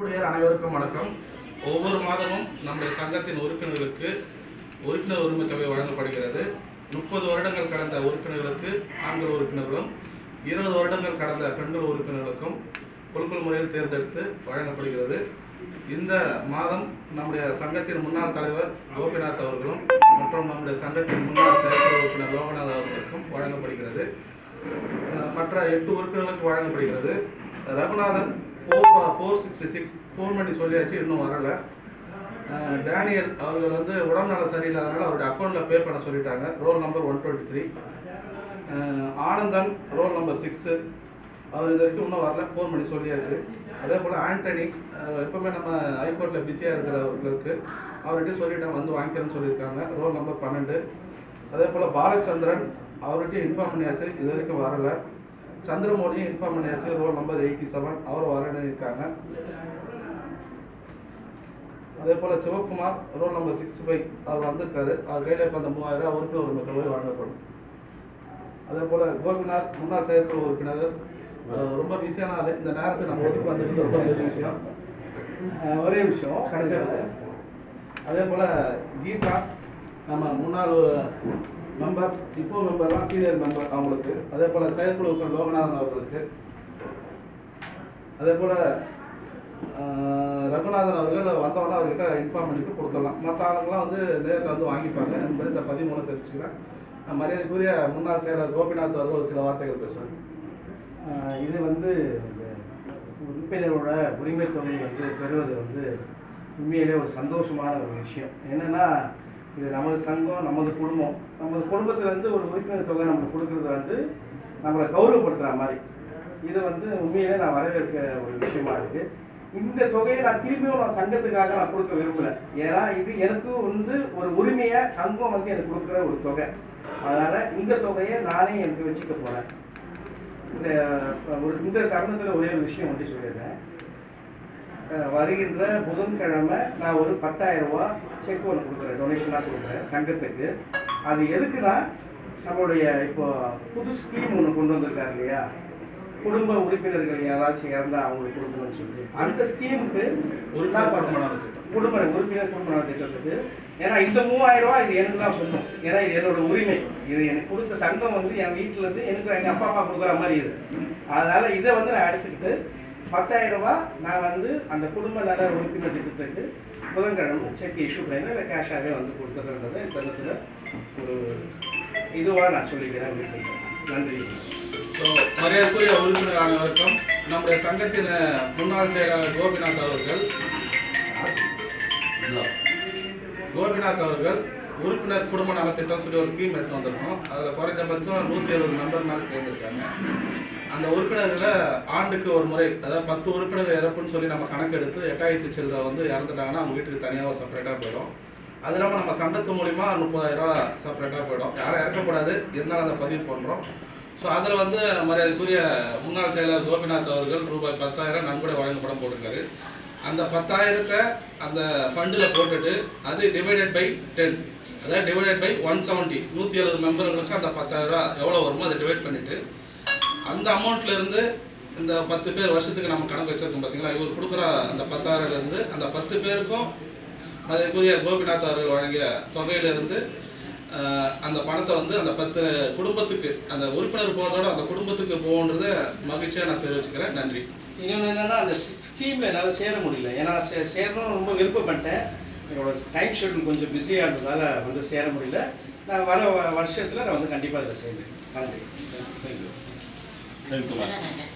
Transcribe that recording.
ஊழியர் அனைவருக்கும் வணக்கம். ஒவ்வொரு மாதமும் நம்முடைய சங்கத்தின் உறுப்பினர்களுக்கு உறுப்பினர் உரிமை தொகை வழங்கப்படுகிறது. முப்பது வருடங்கள் கடந்த உறுப்பினர்களுக்கு ஆண்கள் உறுப்பினர்களும் இருபது வருடங்கள் கடந்த பெண்கள் உறுப்பினர்களுக்கும் குழுக்கள் முறையில் தேர்ந்தெடுத்து வழங்கப்படுகிறது. இந்த மாதம் நம்முடைய சங்கத்தின் முன்னாள் தலைவர் கோபிநாத் அவர்களும் மற்றும் நம்முடைய சங்கத்தின் முன்னாள் செயற்குழு உறுப்பினர் லோகநாத் அவர்களுக்கும் வழங்கப்படுகிறது. மற்ற எட்டு உறுப்பினர்களுக்கு வழங்கப்படுகிறது. Raghunathan four four sixty six phone பண்ணி சொல்லியாச்சு இன்னும் வரல. டேனியல் அவர்கள் வந்து உடல்நல சரியில்லாதனால அவருடைய அக்கௌண்ட்டில் பே பண்ண சொல்லிட்டாங்க. Roll number one twenty three Anandan roll number six அவர் இது வரைக்கும் இன்னும் வரல. ஃபோன் பண்ணி சொல்லியாச்சு. அதே போல் ஆண்டனி எப்போவுமே எப்பவுமே நம்ம ஹைகோர்ட்டில் பிஸியாக இருக்கிறவர்களுக்கு அவர்கிட்ட சொல்லிட்டேன் வந்து வாங்கிக்கிறேன்னு சொல்லியிருக்காங்க. ரோல் நம்பர் பன்னெண்டு. அதே போல் பாலச்சந்திரன் அவர்கிட்ட இன்ஃபார்ம் பண்ணியாச்சு. இது வரைக்கும் வரலை. சந்திரமௌலியும் இன்ஃபார்ம் பண்ணியாச்சு. ரோல் நம்பர் எயிட்டி செவன் அவர் வரணிருக்காங்க அதே போல் Sivakumar roll number sixty five அவர் வந்திருக்காரு. அவர் கையில் இப்போ அந்த மூவாயிரம் அவருக்கு ஒரு மக்கள் வழங்கப்படும் அதே போல் கோபிநாத் முன்னாள் செயற்குழு உறுப்பினர். ரொம்ப பிஸியான இந்த நேரத்தில் நம்ம ஒதுக்கி வந்திருக்கிறது ரொம்ப பெரிய விஷயம். ஒரே விஷயம். கடைசியாக அதே போல் கீதா நம்ம முன்னாள் மெம்பர் இப்போ மெம்பர்லாம் சீனியர் மெம்பர் அவங்களுக்கு. அதே போல் செயற்குழு உறுப்பினர் லோகநாதன் அவர்களுக்கு. அதே போல் ரகுநாதன் அவர்கள் வந்தவொடனே அவர்கிட்ட இன்ஃபார்ம் பண்ணிட்டு கொடுத்துடலாம். மற்ற ஆளுங்களாம் வந்து நேரில் வந்து வாங்கிப்பாங்க. என்பது இந்த பதிவு மூலம் தெரிவிச்சுக்கிறேன். மரியாதைக்குரிய முன்னாள் செயலர் கோபிநாத் அவர்கள் ஒரு சில வார்த்தைகள் பேசுவாங்க இது வந்து இந்த உறுப்பினரோட உரிமை தொகை வந்து பெறுவது வந்து உண்மையிலே ஒரு சந்தோஷமான ஒரு விஷயம். என்னன்னா இது நமது சங்கம் நமது குடும்பம். நமது குடும்பத்திலேருந்து ஒரு உறுப்பினர் தொகை நம்மளுக்கு கொடுக்கறது வந்து நம்மளை கௌரவப்படுத்துகிற மாதிரி. இது வந்து உண்மையிலே நான் வரவேற்க ஒரு விஷயமா இருக்கு. இந்த தொகையை நான் திரும்பியும் நான் சங்கத்துக்காக நான் கொடுக்க விரும்பல. ஏன்னா இது எனக்கு வந்து ஒரு உரிமையை சங்கம் வந்து எனக்கு கொடுக்குற ஒரு தொகை. அதனால இந்த தொகையை நானே எனக்கு வச்சுக்க போறேன். இந்த ஒரு இந்த தருணத்தில் ஒரே ஒரு விஷயம் வந்து சொல்லிடுறேன். வருகின்ற புதன்கிழமை நான் ஒரு பத்தாயிரம் ரூபாய் செக் ஒன்று கொடுக்குறேன் டொனேஷனாக கொடுக்குறேன் சங்கத்துக்கு. அது எதுக்குன்னா நம்மளுடைய இப்போ புது ஸ்கீம் ஒன்று கொண்டு வந்திருக்காரு இல்லையா? குடும்ப உறுப்பினர்கள் யாராச்சும் இறந்தா அவங்களுக்கு கொடுக்கணும்னு சொல்லி அந்த ஸ்கீமுக்கு உறுப்பினர் குடும்ப உறுப்பினர் குடும்ப திட்டத்துக்கு ஏன்னா இந்த மூவாயிரம் ரூபாய் இது எனக்கு தான் சொல்லும் ஏன்னா இது என்னோட உரிமை. இது எனக்கு கொடுத்த சங்கம் வந்து என் வீட்டுல இருந்து எனக்கு எங்க அப்பா அம்மா கொடுக்குற மாதிரி இது. அதனால இதை வந்து நான் எடுத்துக்கிட்டு பத்தாயிரம் ரூபாய் நான் வந்து அந்த குடும்ப நல உறுப்பினர் திட்டத்துக்கு புதன்கிழமை செக் இஷ்யூ பண்ணி இல்லை கேஷாகவே வந்து கொடுத்துருன்றது இந்த தருணத்தில் ஒரு இதுவாக நான் சொல்லிக்கிறேன் வீட்டுக்கு நன்றி. ஸோ மரியாதைக்குரிய உறுப்பினர் அனைவருக்கும் நம்முடைய சங்கத்தின் முன்னாள் செயலாளர் கோபிநாத் அவர்கள். கோபிநாத் அவர்கள் உறுப்பினர் குடும்ப நலத்திட்டம் சொல்லி ஒரு ஸ்கீம் எடுத்து வந்திருக்கோம். அதில் குறைஞ்சபட்சம் நூற்றி எழுபது மெம்பர் மேலே சேர்ந்துருக்காங்க. அந்த உறுப்பினர்களை ஆண்டுக்கு ஒரு முறை அதாவது பத்து உறுப்பினர் இறப்புன்னு சொல்லி நம்ம கணக்கெடுத்து எட்டாயிரத்தி சில்லரை வந்து இறந்துட்டாங்கன்னா அவங்க வீட்டுக்கு தனியாக செப்பரேட்டாக போயிடும். அது இல்லாமல் நம்ம சங்கத்து மூலிமா முப்பதாயிரரூவா செப்பரேட்டாக போயிடும். யாரும் இறக்கக்கூடாது. இருந்தாலும் அதை பதிவு பண்ணுறோம் ஸோ அதில் வந்து மரியாதைக்குரிய முன்னாள் செயலர் கோபிநாத் அவர்கள் ரூபாய் பத்தாயிரம் நன்கொடை வழங்கப்படம் போட்டிருக்காரு. அந்த பத்தாயிரத்தை அந்த ஃபண்டில் போட்டுட்டு அது டிவைடட் பை டென் அதாவது டிவைடட் பை ஒன் செவன்ட்டி நூற்றி எழுபது மெம்பர்களுக்கு அந்த பத்தாயிரரூவா எவ்வளோ வருமோ அதை டிவைட் பண்ணிவிட்டு அந்த அமௌண்ட்ல இருந்து இந்த பத்து பேர் வருஷத்துக்கு நம்ம கணக்கு வச்சிருக்கோம் பார்த்தீங்களா இவர் கொடுக்குற அந்த பத்தாயிரம்ல இருந்து அந்த பத்து பேருக்கும் அதற்குரிய கோபிநாத் அவர்கள் வழங்கிய தொகையிலிருந்து அந்த பணத்தை வந்து அந்த பத்து குடும்பத்துக்கு அந்த உறுப்பினர் போகிறதோட அந்த குடும்பத்துக்கு போகுன்றத மகிழ்ச்சியாக நான் தெரிவிச்சுக்கிறேன். நன்றி. இன்னொன்று என்னன்னா அந்த ஸ்கீமில் என்னால் சேர முடியல. ஏன்னா சே சேரணும்னு ரொம்ப விருப்பப்பட்டேன். என்னோட டைம் ஷெட்யூல் கொஞ்சம் பிஸியாக இருந்ததால் வந்து சேர முடியல. நான் வர வ- வருஷத்துல நான் வந்து கண்டிப்பாக இதில் சேர்ந்தேன் நன்றி. Thank you el tomate.